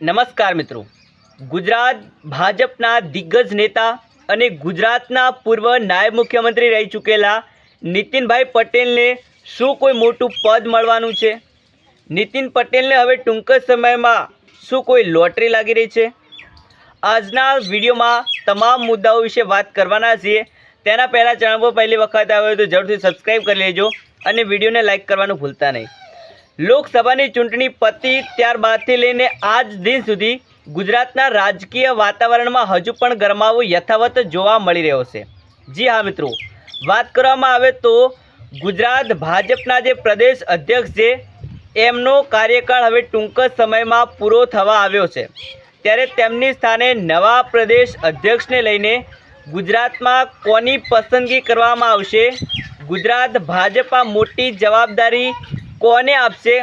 નમસ્કાર મિત્રો. ગુજરાત ભાજપના દિગ્ગજ નેતા અને ગુજરાતના પૂર્વ નાયબ મુખ્યમંત્રી રહી ચૂકેલા નીતિનભાઈ પટેલને શું કોઈ મોટું પદ મળવાનું છે? નીતિન પટેલને હવે ટૂંક જ સમયમાં શું કોઈ લોટરી લાગી રહી છે? આજના વિડીયોમાં તમામ મુદ્દાઓ વિશે વાત કરવાના છીએ. તેના પહેલાં ચેનલ પર પહેલી વખત આવ્યો તો જરૂરથી સબસ્ક્રાઈબ કરી લેજો અને વિડીયોને લાઇક કરવાનું ભૂલતા નહીં. લોકસભાની ચૂંટણી પતી ત્યારબાદથી લઈને આજ દિન સુધી ગુજરાતના રાજકીય વાતાવરણમાં હજુ પણ ગરમાવો યથાવત જોવા મળી રહ્યો છે. જી હા, મિત્રો. વાત કરવામાં આવે તો ગુજરાત ભાજપના જે પ્રદેશ અધ્યક્ષ છે, એમનો કાર્યકાળ હવે ટૂંક જ સમયમાં પૂરો થવા આવ્યો છે. ત્યારે તેમની સ્થાને નવા પ્રદેશ અધ્યક્ષને લઈને ગુજરાતમાં કોની પસંદગી કરવામાં આવશે? ગુજરાત ભાજપા મોટી જવાબદારી કોને આપશે?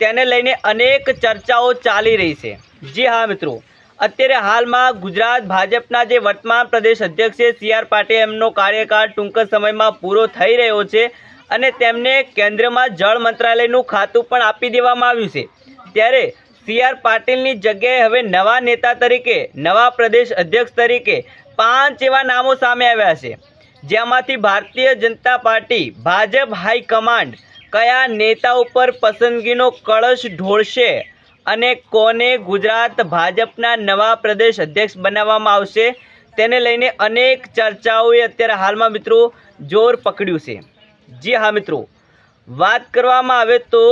તેને લઈને અનેક ચર્ચાઓ ચાલી રહી છે. જી હા, મિત્રો. અત્યારે હાલમાં ગુજરાત ભાજપના જે વર્તમાન પ્રદેશ અધ્યક્ષ છે, સી આર પાટીલ, એમનો કાર્યકાળ ટૂંક સમયમાં પૂરો થઈ રહ્યો છે અને તેમને કેન્દ્રમાં જળ મંત્રાલયનું ખાતું પણ આપી દેવામાં આવ્યું છે. ત્યારે સી આર પાટીલની જગ્યાએ હવે નવા નેતા તરીકે, નવા પ્રદેશ અધ્યક્ષ તરીકે પાંચ એવા નામો સામે આવ્યા છે. જેમાંથી ભારતીય જનતા પાર્ટી, ભાજપ હાઈકમાન્ડ કયા નેતા ઉપર પસંદગીનો કળશ ઢોળશે અને કોને ગુજરાત ભાજપના નવા પ્રદેશ અધ્યક્ષ બનાવવામાં આવશે તેને લઈને અનેક ચર્ચાઓએ અત્યારે હાલમાં મિત્રો જોર પકડ્યું છે. જી હા મિત્રો, વાત કરવામાં આવે તો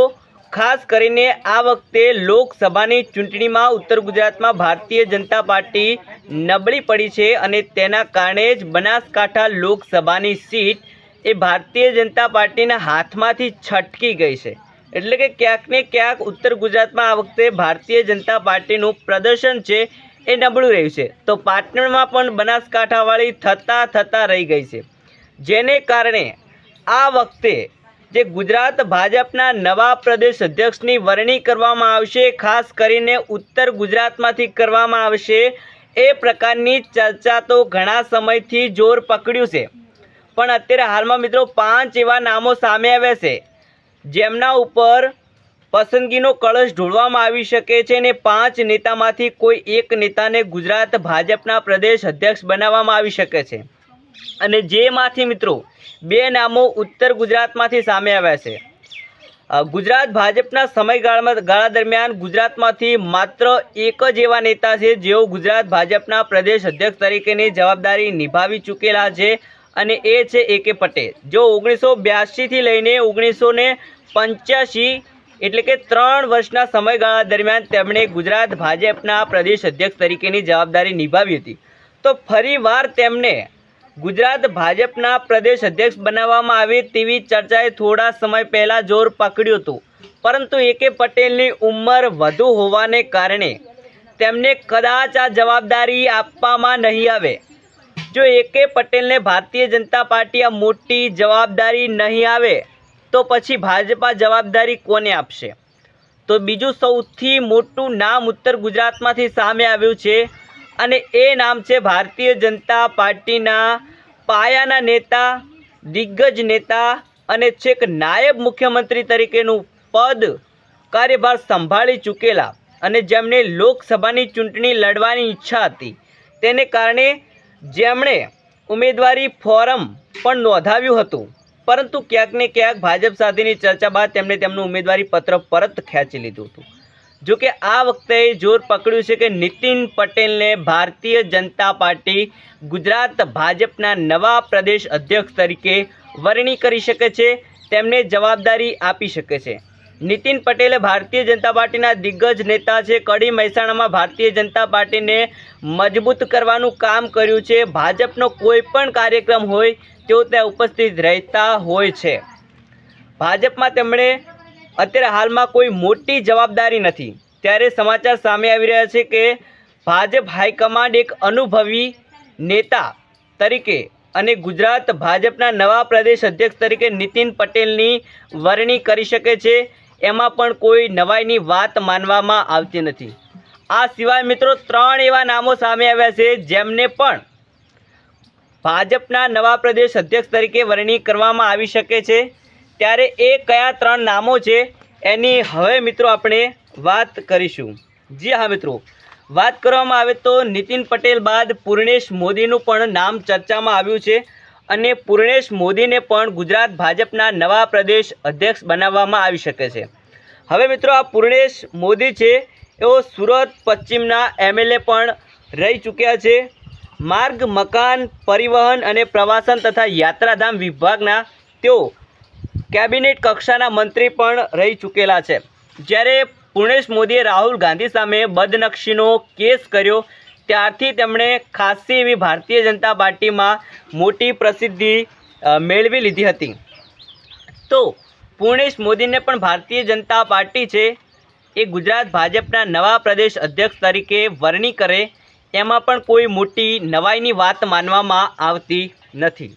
ખાસ કરીને આ વખતે લોકસભાની ચૂંટણીમાં ઉત્તર ગુજરાતમાં ભારતીય જનતા પાર્ટી નબળી પડી છે અને તેના કારણે જ બનાસકાંઠા લોકસભાની સીટ એ ભારતીય જનતા પાર્ટીના હાથમાંથી છટકી ગઈ છે. એટલે કે ક્યાંક ને ક્યાંક ઉત્તર ગુજરાતમાં આ વખતે ભારતીય જનતા પાર્ટીનું પ્રદર્શન છે એ નબળું રહ્યું છે. તો પાટણમાં પણ બનાસકાંઠાવાળી થતાં થતાં રહી ગઈ છે. જેને કારણે આ વખતે જે ગુજરાત ભાજપના નવા પ્રદેશ અધ્યક્ષની વરણી કરવામાં આવશે, ખાસ કરીને ઉત્તર ગુજરાતમાંથી કરવામાં આવશે, એ પ્રકારની ચર્ચા તો ઘણા સમયથી જોર પકડ્યું છે. પણ અત્યારે હાલમાં મિત્રો પાંચ એવા નામો સામે આવ્યા છે, જેમના ઉપર પસંદગીનો કળશ ઢોળવામાં આવી શકે છે અને પાંચ નેતામાંથી કોઈ એક નેતાને ગુજરાત ભાજપના પ્રદેશ અધ્યક્ષ બનાવવામાં આવી શકે છે. અને જેમાંથી મિત્રો બે નામો ઉત્તર ગુજરાતમાંથી સામે આવ્યા છે. ગુજરાત ભાજપના સમયગાળામાં, ગાળા દરમિયાન ગુજરાતમાંથી માત્ર એક જ એવા નેતા છે જેઓ ગુજરાત ભાજપના પ્રદેશ અધ્યક્ષ તરીકેની જવાબદારી નિભાવી ચૂકેલા છે અને એ છે એ કે પટેલ. જો ઓગણીસો બ્યાસીથી લઈને ઓગણીસો ને પંચ્યાસી એટલે કે ત્રણ વર્ષના સમયગાળા દરમિયાન તેમણે ગુજરાત ભાજપના પ્રદેશ અધ્યક્ષ તરીકેની જવાબદારી નિભાવી હતી. તો ફરીવાર તેમને ગુજરાત ભાજપના પ્રદેશ અધ્યક્ષ બનાવવામાં આવે તેવી ચર્ચાએ થોડા સમય પહેલાં જોર પકડ્યું હતું. પરંતુ એ કે પટેલની ઉંમર વધુ હોવાને કારણે તેમને કદાચ આ જવાબદારી આપવામાં નહીં આવે. જો એકે પટેલને ભારતીય જનતા પાર્ટી આ મોટી જવાબદારી નહીં આવે, તો પછી ભાજપા જવાબદારી કોને આપશે? તો બીજું સૌથી મોટું નામ ઉત્તર ગુજરાતમાંથી સામે આવ્યું છે અને એ નામ છે ભારતીય જનતા પાર્ટીના પાયાના નેતા, દિગ્ગજ નેતા અને છેક નાયબ મુખ્યમંત્રી તરીકેનું પદ કાર્યભાર સંભાળી ચૂકેલા અને જેમને લોકસભાની ચૂંટણી લડવાની ઈચ્છા હતી. તેને કારણે જેમણે ઉમેદવારી ફોરમ પણ નોંધાવ્યું હતું. પરંતુ ક્યાંક ને ક્યાંક ભાજપ સાથેની ચર્ચા બાદ તેમણે તેમનું ઉમેદવારી પત્ર પરત ખેંચી લીધું હતું. જો કે આ વખતે જોર પકડ્યું છે કે નીતિન પટેલને ભારતીય જનતા પાર્ટી ગુજરાત ભાજપના નવા પ્રદેશ અધ્યક્ષ તરીકે વરણી કરી શકે છે, તેમને જવાબદારી આપી શકે છે. નીતિન પટેલે ભારતીય જનતા પાર્ટીના દિગ્ગજ નેતા છે. કડી મહેસાણામાં ભારતીય જનતા પાર્ટીને મજબૂત કરવાનું કામ કર્યું છે. ભાજપનો કોઈ પણ કાર્યક્રમ હોય, તેઓ ત્યાં ઉપસ્થિત રહેતા હોય છે. ભાજપમાં તેમણે અત્યારે હાલમાં કોઈ મોટી જવાબદારી નથી. ત્યારે સમાચાર સામે આવી રહ્યા છે કે ભાજપ હાઈકમાન્ડ એક અનુભવી નેતા તરીકે અને ગુજરાત ભાજપના નવા પ્રદેશ અધ્યક્ષ તરીકે નીતિન પટેલની વરણી કરી શકે છે. એમાં પણ કોઈ નવાઈની વાત માનવામાં આવતી નથી. આ સિવાય મિત્રો ત્રણ એવા નામો સામે આવ્યા છે, જેમને પણ ભાજપના નવા પ્રદેશ અધ્યક્ષ તરીકે વરણી કરવામાં આવી શકે છે. ત્યારે એ કયા ત્રણ નામો છે, એની હવે મિત્રો આપણે વાત કરીશું. જી હા મિત્રો, વાત કરવામાં આવે તો નીતિન પટેલ બાદ પૂર્ણેશ મોદીનું પણ નામ ચર્ચામાં આવ્યું છે. અને પૂર્ણેશ મોદીને પણ ગુજરાત ભાજપના નવા પ્રદેશ અધ્યક્ષ બનાવવામાં આવી શકે છે. હવે મિત્રો આ પૂર્ણેશ મોદી છે, એઓ સુરત પશ્ચિમના એમએલએ પણ રહી ચૂક્યા છે. માર્ગ, મકાન, પરિવહન અને પ્રવાસન તથા યાત્રાધામ વિભાગના તેઓ કેબિનેટ કક્ષાના મંત્રી પણ રહી ચૂકેલા છે. જ્યારે પૂર્ણેશ મોદીએ રાહુલ ગાંધી સામે બદનક્ષીનો કેસ કર્યો ત્યારથી તેમણે ખાસી એવી ભારતીય જનતા પાર્ટીમાં મોટી પ્રસિદ્ધિ મેળવી લીધી હતી. તો પૂર્ણેશ મોદીને પણ ભારતીય જનતા પાર્ટી છે એ ગુજરાત ભાજપના નવા પ્રદેશ અધ્યક્ષ તરીકે વરણી કરે એમાં પણ કોઈ મોટી નવાઈની વાત માનવામાં આવતી નથી.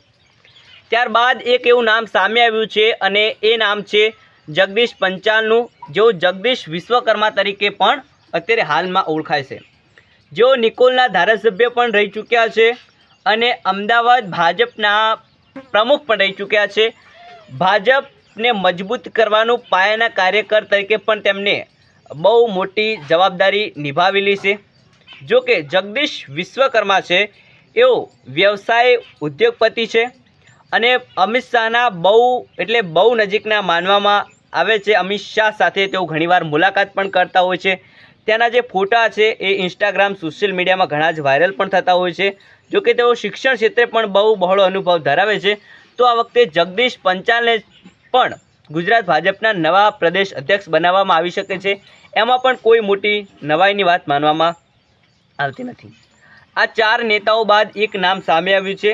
ત્યારબાદ એક એવું નામ સામે આવ્યું છે અને એ નામ છે જગદીશ પંચાલનું, જેઓ જગદીશ વિશ્વકર્મા તરીકે પણ અત્યારે હાલમાં ઓળખાય છે. જેઓ નિકોલના ધારાસભ્ય પણ રહી ચૂક્યા છે અને અમદાવાદ ભાજપના પ્રમુખ પણ રહી ચૂક્યા છે. ભાજપને મજબૂત કરવાનું પાયાના કાર્યકર તરીકે પણ તેમને બહુ મોટી જવાબદારી નિભાવેલી છે. જો કે જગદીશ વિશ્વકર્મા છે એઓ વ્યવસાય ઉદ્યોગપતિ છે અને અમિત શાહના બહુ એટલે બહુ નજીકના માનવામાં આવે છે. અમિત શાહ સાથે તેઓ ઘણીવાર મુલાકાત પણ કરતા હોય છે. ત્યાંના જે ફોટા છે એ ઇન્સ્ટાગ્રામ સોશિયલ મીડિયામાં ઘણા જ વાયરલ પણ થતા હોય છે. જો કે તેઓ શિક્ષણ ક્ષેત્રે પણ બહુ બહોળો અનુભવ ધરાવે છે. તો આ વખતે જગદીશ પંચાલને પણ ગુજરાત ભાજપના નવા પ્રદેશ અધ્યક્ષ બનાવવામાં આવી શકે છે. એમાં પણ કોઈ મોટી નવાઈની વાત માનવામાં આવતી નથી. આ ચાર નેતાઓ બાદ એક નામ સામે આવ્યું છે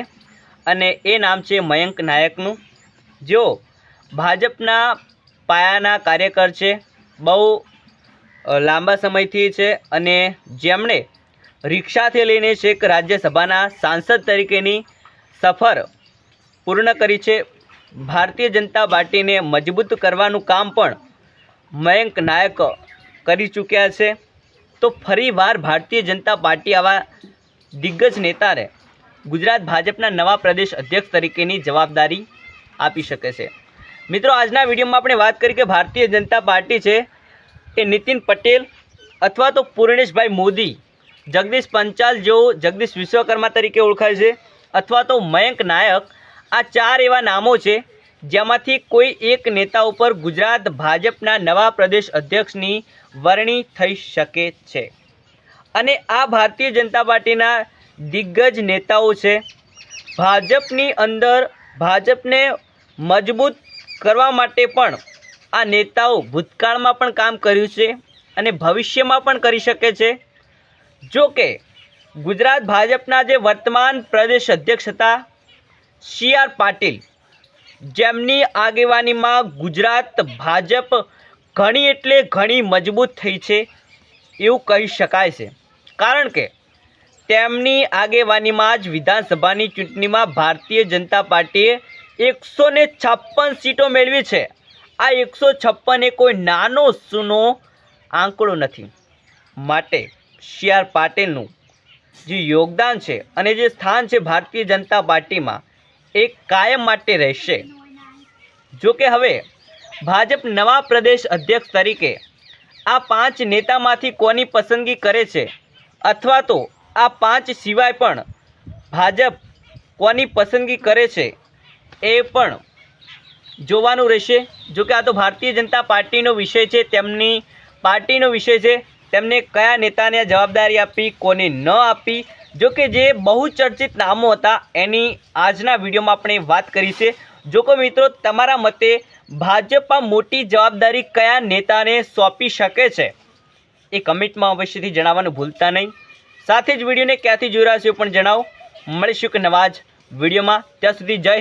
અને એ નામ છે મયંક નાયકનું. જેઓ ભાજપના પાયાના કાર્યકર છે, બહુ લાંબા સમયથી છે અને જેમણે રિક્ષાથી લઈને છેક રાજ્યસભાના સાંસદ તરીકેની સફર પૂર્ણ કરી છે, ભારતીય જનતા પાર્ટીને મજબૂત કરવાનું કામ પણ મયંક નાયક કરી ચૂક્યા છે. તો ફરીવાર ભારતીય જનતા પાર્ટી આવા દિગ્ગજ નેતાને ગુજરાત ભાજપના નવા પ્રદેશ અધ્યક્ષ તરીકેની જવાબદારી આપી શકે છે. મિત્રો, આજના વિડીયોમાં આપણે વાત કરી કે ભારતીય જનતા પાર્ટી છે એ નીતિન પટેલ અથવા તો પૂર્ણેશભાઈ મોદી, જગદીશ પંચાલ જેઓ જગદીશ વિશ્વકર્મા તરીકે ઓળખાય છે, અથવા તો મયંક નાયક, આ ચાર એવા નામો છે જેમાંથી કોઈ એક નેતા ઉપર ગુજરાત ભાજપના નવા પ્રદેશ અધ્યક્ષની વરણી થઈ શકે છે. અને આ ભારતીય જનતા પાર્ટીના દિગ્ગજ નેતાઓ છે. ભાજપની અંદર ભાજપને મજબૂત કરવા માટે પણ આ નેતાઓ ભૂતકાળમાં પણ કામ કર્યું છે અને ભવિષ્યમાં પણ કરી શકે છે. જો કે, ગુજરાત ભાજપના જે વર્તમાન પ્રદેશ અધ્યક્ષ હતા, સી આર પાટીલ, જેમની આગેવાનીમાં ગુજરાત ભાજપ ઘણી એટલે ઘણી મજબૂત થઈ છે એવું કહી શકાય છે. કારણ કે, તેમની આગેવાનીમાં જ વિધાનસભાની ચૂંટણીમાં ભારતીય જનતા પાર્ટીએ એકસો છપ્પન સીટો મેળવી છે. આ એકસો છપ્પન એ કોઈ નાનો સૂનો આંકડો નથી. માટે સી આર પાટીલનું જે યોગદાન છે અને જે સ્થાન છે ભારતીય જનતા પાર્ટીમાં એ કાયમ માટે રહેશે. જો કે હવે ભાજપ નવા પ્રદેશ અધ્યક્ષ તરીકે આ પાંચ નેતામાંથી કોની પસંદગી કરે છે? અથવા તો આ પાંચ સિવાય પણ ભાજપ કોની પસંદગી કરે છે? એ પણ જોવાનું રહેશે. જો કે આ તો ભારતીય જનતા પાર્ટીનો વિષય છે, તેમની પાર્ટીનો વિષય છે. તેમને કયા નેતાને જવાબદારી આપી, કોને ન આપી? જો કે જે બહુ ચર્ચિત નામો હતા, એની આજના વિડીયોમાં આપણે વાત કરી છે. જો કે મિત્રો, તમારા મતે ભાજપમાં મોટી જવાબદારી કયા નેતાને સોંપી શકે છે? એ કમેન્ટમાં અવશ્યથી જણાવવાનું ભૂલતા નહીં. સાથે જ વિડીયોને ક્યાંથી જોઈ રહ્યા છો પણ જણાવો. મળીશું કે નવા જ વિડીયોમાં. ત્યાં સુધી જય.